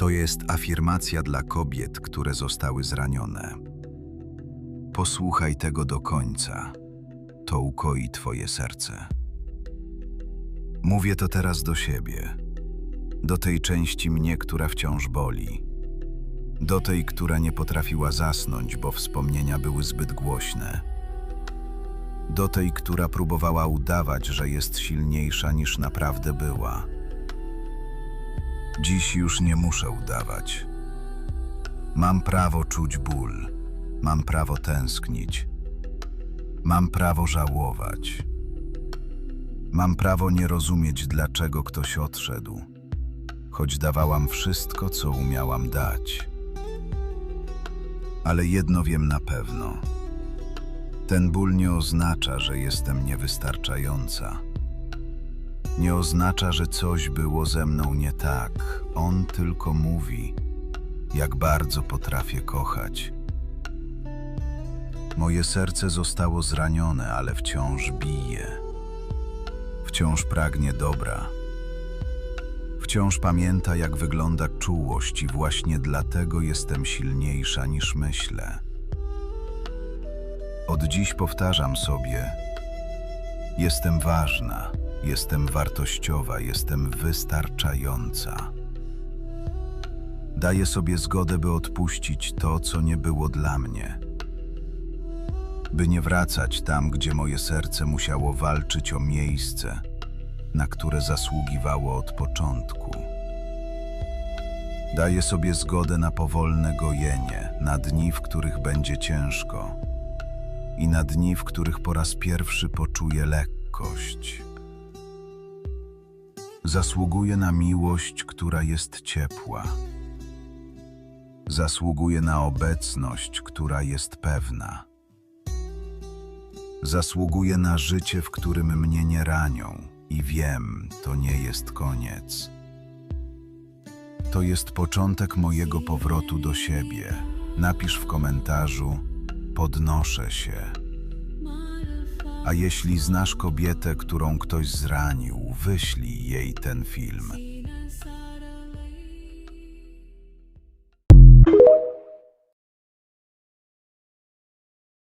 To jest afirmacja dla kobiet, które zostały zranione. Posłuchaj tego do końca. To ukoi Twoje serce. Mówię to teraz do siebie, do tej części mnie, która wciąż boli, do tej, która nie potrafiła zasnąć, bo wspomnienia były zbyt głośne, do tej, która próbowała udawać, że jest silniejsza niż naprawdę była. Dziś już nie muszę udawać. Mam prawo czuć ból, mam prawo tęsknić, mam prawo żałować. Mam prawo nie rozumieć, dlaczego ktoś odszedł, choć dawałam wszystko, co umiałam dać. Ale jedno wiem na pewno. Ten ból nie oznacza, że jestem niewystarczająca. Nie oznacza, że coś było ze mną nie tak. On tylko mówi, jak bardzo potrafię kochać. Moje serce zostało zranione, ale wciąż bije. Wciąż pragnie dobra. Wciąż pamięta, jak wygląda czułość, i właśnie dlatego jestem silniejsza niż myślę. Od dziś powtarzam sobie: Jestem ważna, jestem wartościowa, jestem wystarczająca. Daję sobie zgodę, by odpuścić to, co nie było dla mnie by nie wracać tam, gdzie moje serce musiało walczyć o miejsce, na które zasługiwało od początku. Daję sobie zgodę na powolne gojenie, na dni, w których będzie ciężko i na dni, w których po raz pierwszy poczuję lekkość. Zasługuję na miłość, która jest ciepła. Zasługuję na obecność, która jest pewna. Zasługuję na życie, w którym mnie nie ranią i wiem, to nie jest koniec. To jest początek mojego powrotu do siebie. Napisz w komentarzu: Podnoszę się. A jeśli znasz kobietę, którą ktoś zranił, wyślij jej ten film.